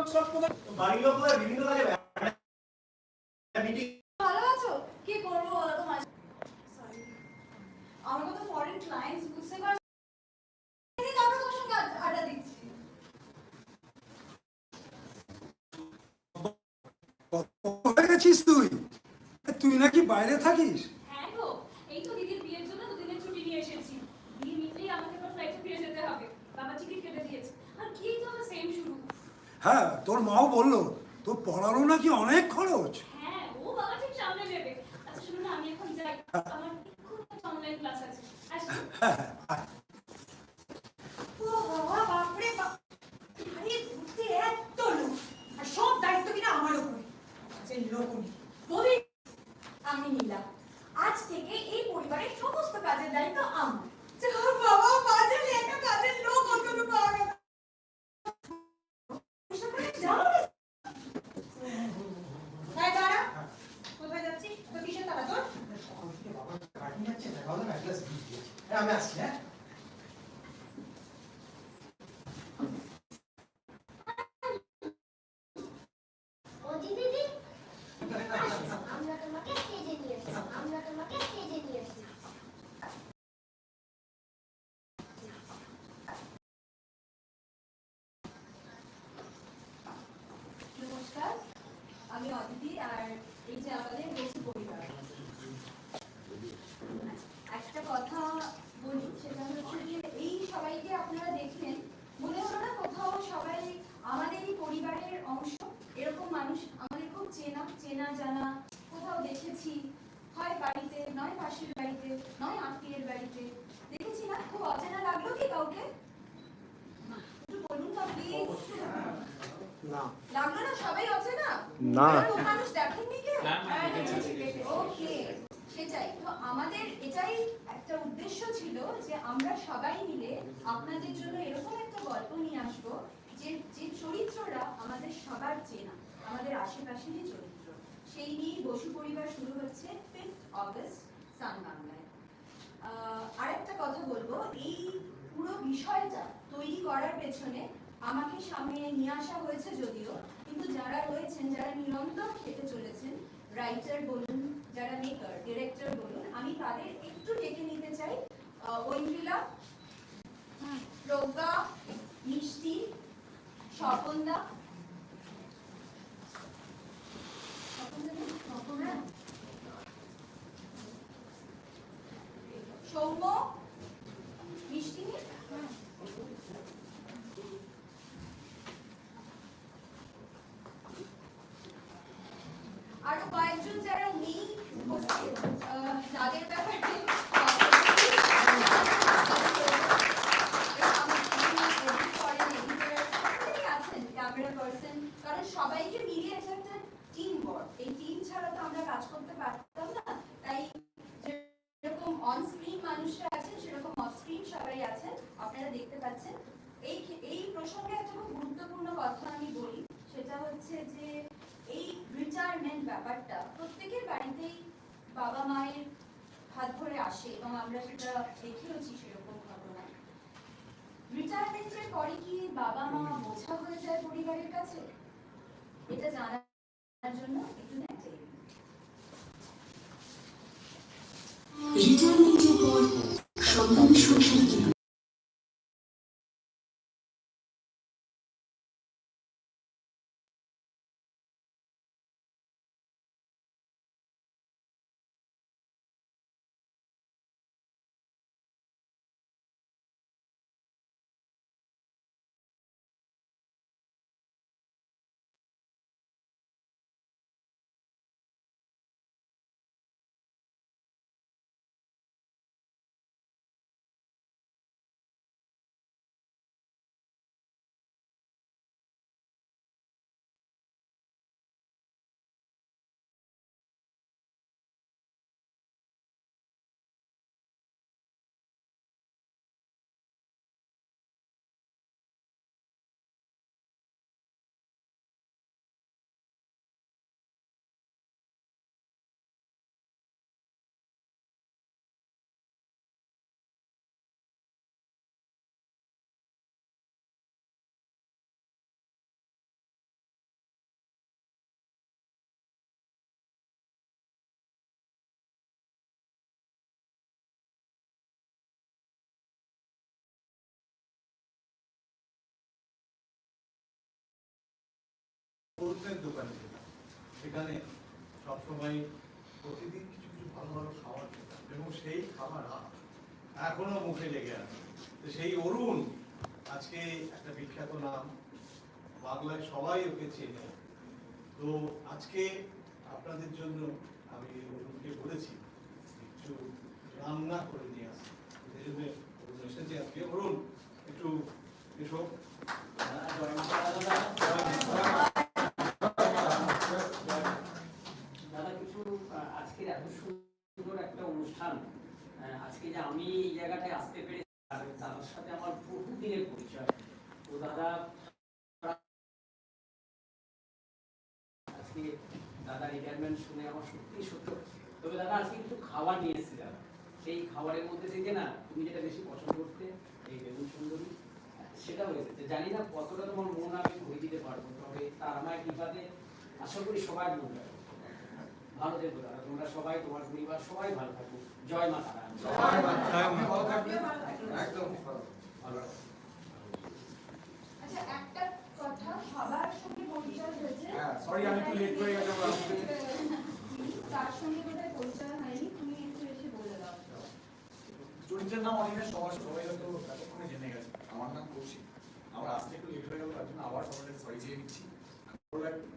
লোক সব কোথায়? বাড়ির লোকরা বিভিন্ন কাজে মিটিং। ভালো আছো? কি করব বলো তো মাঝে? আমার ফরেন ক্লায়েন্টস বুঝতে পারছ? এই তোমার সঙ্গে আড্ডা দিচ্ছি। হয়ে গেছিস তুই? তুই নাকি বাইরে থাকিস হ্যাঁ গো এই তো দিদির বিয়ের জন্য দুদিনের ছুটি নিয়ে এসেছি বিয়ে মিটলেই আমাকে আবার ফ্লাইটে ফিরে যেতে হবে বাবা টিকিট কেটে দিয়েছে আর কি তো আমার সেম শুরু হ্যাঁ তোর মাও বলল তোর পড়ারও নাকি অনেক খরচ। হ্যাঁ ও বাবা ঠিক সামলে নেবে। আচ্ছা শুনুন আমি এখন যাই। আমার অনলাইন ক্লাস আছে। আমি নিলাম। আজ থেকে এই পরিবারের সমস্ত কাজের দায়িত্ব আমার যা বাবা কাজের একটা কাজের লোক অন্তত পাওয়া গেল এসব করে যাও রে। এই দাঁড়া। কোথায় যাচ্ছিস? তো কিসের তাড়া তোর? আমি আসছি হ্যাঁ আমরা তোমাকে স্টেজে নিয়ে এসেছি আমরা তোমাকে স্টেজে নিয়ে এসেছি নমস্কার আমি অদিতি আর এই যে আমাদের বসু পরিবার একটা কথা বলি সেটা হচ্ছে যে এই সবাইকে আপনারা দেখলেন মনে হলো না কোথাও সবাই আমাদেরই পরিবারের অংশ এরকম মানুষ আমাদের খুব চেনা চেনা জানা কোথাও দেখেছি হয় বাড়িতে নয় পাশের বাড়িতে নয় আত্মীয়ের বাড়িতে। দেখেছি না? খুব অচেনা লাগল কি কাউকে? একটু বলুন তো প্লিজ লাগল না? সবাই আছে না। না। এরকম মানুষ দেখেননি কেউ? ওকে সেটাই। তো আমাদের এটাই একটা উদ্দেশ্য ছিল যে আমরা সবাই মিলে আপনাদের জন্য এরকম একটা গল্প নিয়ে আসব যে যে চরিত্ররা আমাদের সবার চেনা আমাদের আশেপাশেরই চরিত্র। সেই নিয়ে বসু পরিবার শুরু হচ্ছে ফিফথ অগস্ট সান বাংলায় আরেকটা কথা বলব এই পুরো বিষয়টা তৈরি করার পেছনে আমাকে সামনে নিয়ে আসা হয়েছে যদিও কিন্তু যারা রয়েছেন যারা নিরন্তর খেতে চলেছেন রাইটার বলুন যারা মেকার ডিরেক্টর বলুন আমি তাদের একটু ডেকে নিতে চাই। ঐন্দ্রিলা প্রজ্ঞা মিষ্টি স্বপনদা নেই? স্বপনদা? সৌম্য মিষ্টি নেই? আরও কয়েকজন যারা নেই উপস্থিত তাদের ব্যাপারে কারণ সবাইকে মিলিয়ে এটা টিম ওয়ার্ক এই টিম ছাড়া তো আমরা কাজ করতে পারতাম না তাই যেরকম অন মানুষরা আছেন সেরকম অফ সবাই আছেন আপনারা দেখতে পাচ্ছেন এই এই প্রসঙ্গে একটা খুব গুরুত্বপূর্ণ কথা আমি বলি, সেটা হচ্ছে যে রিটায়ারমেন্ট ব্যাপারটা প্রত্যেকের বাড়িতেই বাবা মায়ের হাত ধরে আসে এবং আমরা সেটা দেখেওছি সেরকম ঘটনা রিটায়ারমেন্টের পরে কি বাবা মা বোঝা হয়ে যায় পরিবারের কাছে? এটা জানার জন্য একটু দেখতে টিফিনের দোকান। সেখানে সবসময় প্রতিদিন কিছু কিছু ভালো ভালো খাবার খেতাম এবং সেই খাবার এখনও মুখে লেগে আছে। সেই অরুণ, আজকে একটা বিখ্যাত নাম, বাংলায় সবাই ওকে চেনে। তো আজকে আপনাদের জন্য আমি অরুণকে বলেছি, একটু রান্না করে নিয়ে আসি। সেই জন্য অরুণ এসেছে আজকে। অরুণ, একটু এসো। একটা আজকে যে আমি এই জায়গাটায় আসতে সাথে আমার পরিচয়। তো দাদা, আজকে দাদা রিটায়ারমেন্ট শুনে আমার সত্যি সত্য তবে দাদা, আজকে কিছু খাবার নিয়ে সেই খাবারের মধ্যে থেকে না, তুমি যেটা বেশি পছন্দ করতে, এই বেগুন সুন্দরী, সেটা হয়েছে জানি না কতটা তোমার মন আমি ভরে দিতে পারব, তবে তার আমার কৃপাতে আশা করি সবাই মন ভালো থেকো দাদা তোমরা সবাই তোমার পরিবার সবাই ভালো থাকো। জয় মা তারা। একদম ভালো আচ্ছা একটা কথা সবার সঙ্গে পরিচয় হয়েছে। হ্যাঁ, আমি একটু হয়ে গেছি, আমার তার সঙ্গে বোধহয় পরিচয় হয়নি। তুমি একটু এসে বলে দাও। চরিত্রের নাম অনিমেষ সবার সবাই হয়তো এতক্ষণে জেনে গেছে। আমার নাম কৌশিক। আমরা আসতে একটু লেট হয়ে গেল তার জন্য আবার কাছে সরি চেয়ে নিচ্ছি।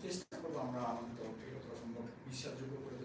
চেষ্টা করব আমরা আমাদের তরফ থেকে 一下就会为了。